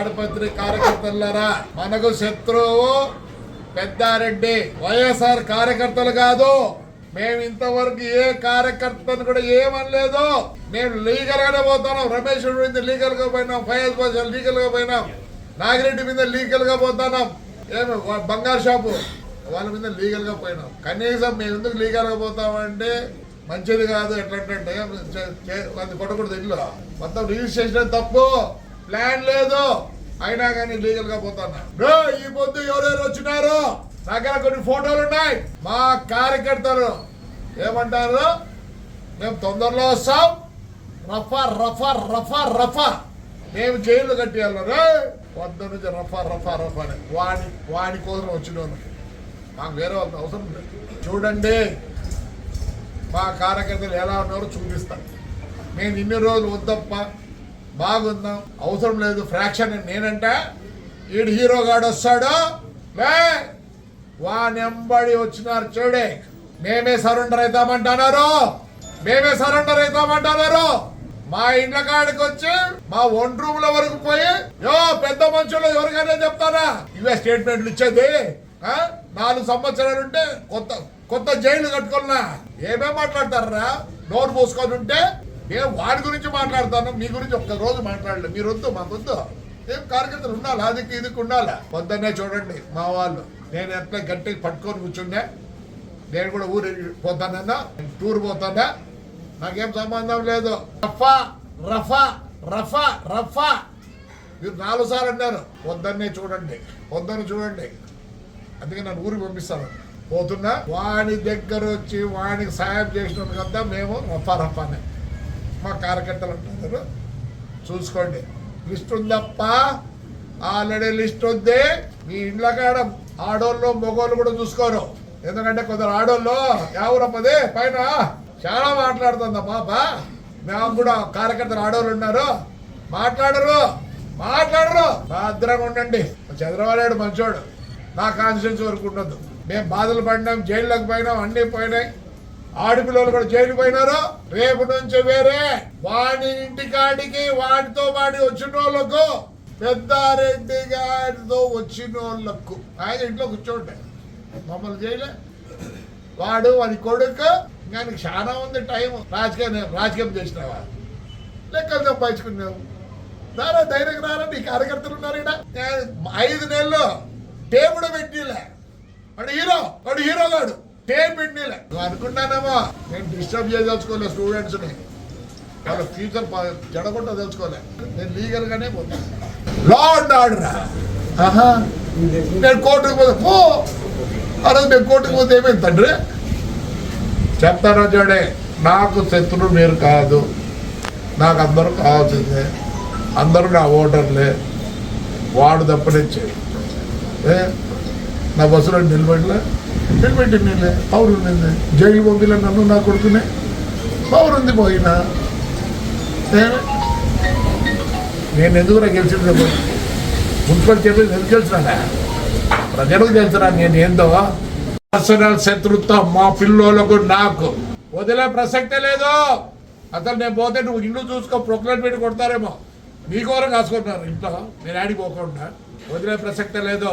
తాడిపత్రి కార్యకర్తలారా మనకు శత్రువు పెద్దారెడ్డి వైఎస్ఆర్ కార్యకర్తలు కాదు. మేము ఇంతవరకు ఏ కార్యకర్తను కూడా ఏమనలేదు. మేము లీగల్ గానే పోతున్నాం. రమేష్ మీద లీగల్గా పోయినాం. ఫైజ్ భాష లీగల్గా పోయినాం. నాగిరెడ్డి మీద లీగల్గా పోతున్నాం. ఏమి బంగారు షాపు? వాళ్ళ మీద లీగల్గా పోయినాం. కనీసం మేము ఎందుకు లీగల్గా పోతామంటే మంచిది కాదు. ఎట్లంటే అది కొట్టకూడదు ఇల్లు. మొత్తం రిజిస్ట్రేషన్ తప్పు. ప్లాన్ లేదు. అయినా కానీ లీగల్గా పోతాను? ఈ పొద్దు ఎవరెవరు వచ్చినారు? దగ్గర కొన్ని ఫోటోలు ఉన్నాయి? మా కార్యకర్తలు. ఏమంటారు? మేము తొందరలో వస్తాం. రఫా రఫా రఫా రఫా. మేము జైలు కట్టేయాలి. వద్ద పొద్దు నుంచి రఫా రఫా రఫా అని. వాడి వాడి కోసం వచ్చిన మాకు వేరే వాళ్ళ అవసరం లేదు. చూడండి మా కార్యకర్తలు ఎలా ఉన్నారో చూపిస్తాను. నేను ఇన్ని రోజులు వద్దప్ప బాగుందాం. అవసరం లేదు ఫ్రాక్షన్ నేనంటే. ఈడు హీరో గాడు వస్తాడు. లే వానెంబడి వచ్చినారు చూడే. మేమే సరెండర్ అవుతామంటున్నారు. మేమే సరెండర్ అవుతామంటున్నారు. మా ఇండ్ల కాడికి వచ్చి మా వన్ రూమ్లో వరకు పోయి యో పెద్ద మనుషులు ఎవరికైనా చెప్తారా? ఇవే స్టేట్మెంట్లు ఇచ్చేది. నాలుగు సంవత్సరాలు ఉంటే కొత్త కొత్త జైలు కట్టుకున్నా. ఏమేం మాట్లాడతారా? నోరు మూసుకొని ఉంటే నేను వాడి గురించి మాట్లాడతాను మీ గురించి ఒక్క రోజు మాట్లాడలేదు మీరు వద్దు మాకు ఏం కార్యకర్తలు ఉండాలి? అదికి ఇదికి ఉండాలి? పొద్దున్నే చూడండి మా వాళ్ళు. నేను ఎట్లా గట్టికి పట్టుకొని కూర్చుండే నేను కూడా ఊరి పోతానన్నా? టూర్ పోతానా? నాకేం సంబంధం లేదు. రఫా రఫా రఫా రఫా. మీరు నాలుగు సార్లు అన్నారు. పొద్దున్నే చూడండి పొద్దున్న చూడండి. అందుకే నన్ను ఊరికి పంపిస్తాను. పోతున్నా? వాడి దగ్గర వచ్చి వానికి సాయం చేసిన కదా మేము రఫా రఫానే. మా కార్యకర్తలు అంటున్నారు. చూసుకోండి. లిస్ట్ ఉందప్ప ఆల్రెడీ లిస్ట్ ఉంది మీ ఇండ్ల కాడ ఆడోళ్ళు మగోళ్ళు కూడా చూసుకోరు. ఎందుకంటే కొందరు ఆడోళ్ళు ఎవరమ్మది పైన చాలా మాట్లాడుతుందా పాప. మేము కూడా కార్యకర్తలు ఆడోళ్ళు ఉన్నారు. మాట్లాడరు మాట్లాడరు. భద్రంగా ఉండండి. చంద్రబాబు నాయుడు మంచోడు. నా కాన్స్టిట్యూన్స్ వరకు ఉండదు మేము బాధలు పడినాం జైల్లోకి పోయినాం అన్నీ పోయినాయి. ఆడపిల్లలు కూడా జైలు పోయినారు. రేపు నుంచి వేరే. వాడి ఇంటికాడికి వాడితో వాడి వచ్చిన వాళ్ళకు పెద్దారెడ్డి గారితో వచ్చిన వాళ్ళకు ఆయన ఇంట్లో కూర్చోండి. మమ్మల్ని చేయలే వాడు వాడి కొడుకు ఇంకా చాలా ఉంది టైం రాజకీయం రాజకీయం చేసినావా? లెక్కలు సంపాదించుకున్నావు. నారా ధైర్యం రారా? నీ కార్యకర్తలు ఉన్నారు ఈడ. ఐదు నెలలు టేబుడు పెట్టిలే. వాడు హీరో వాడు హీరో గాడు టేప్ పెట్టిలే నువ్వు అనుకుంటానేమో? నేను డిస్టర్బ్ చేయదలుచుకోలే స్టూడెంట్స్ని. వాళ్ళ ఫ్యూచర్ జడగొట్ట తెలుసుకోలే. నేను లీగల్ గానే పోతాను లా అండ్ ఆర్డర్ నేను కోర్టుకు పోతే. పో. అరే రోజు నేను కోర్టుకు పోతే ఏమైంది తండ్రి? చెప్తానో చూడే నాకు శత్రుడు మీరు కాదు. నాకు అందరూ కావాల్సిందే. అందరూ నా ఓటర్లే. వాడు తప్పనిచ్చే ఏ? నా బస్సులో నిలబడలే. నిలబెట్టి నిలే పౌరు నిన్నే జైలు పంపిలే నన్ను నా కొడుకునే. పౌరు ఉంది పోయినా. ఏ? నేను ఎందుకు నాకు గెలిచింది మున్సిపల్ చెప్పి ఎందుకు గెలిచినా ప్రజలకు తెలుసురా నేను ఏందో? పర్సనల్ శత్రుత్వం మా పిల్లోలకు నాకు. వదిలే ప్రసక్తే లేదు. అసలు నేను పోతే నువ్వు ఇల్లు చూసుకో ప్రొక్లైన్ పెట్టి కొడతారేమో. మీకోరం కాసుకుంటున్నారు. ఇంట్లో నేను ఆడికి పోకుండా. వదిలే ప్రసక్తే లేదు.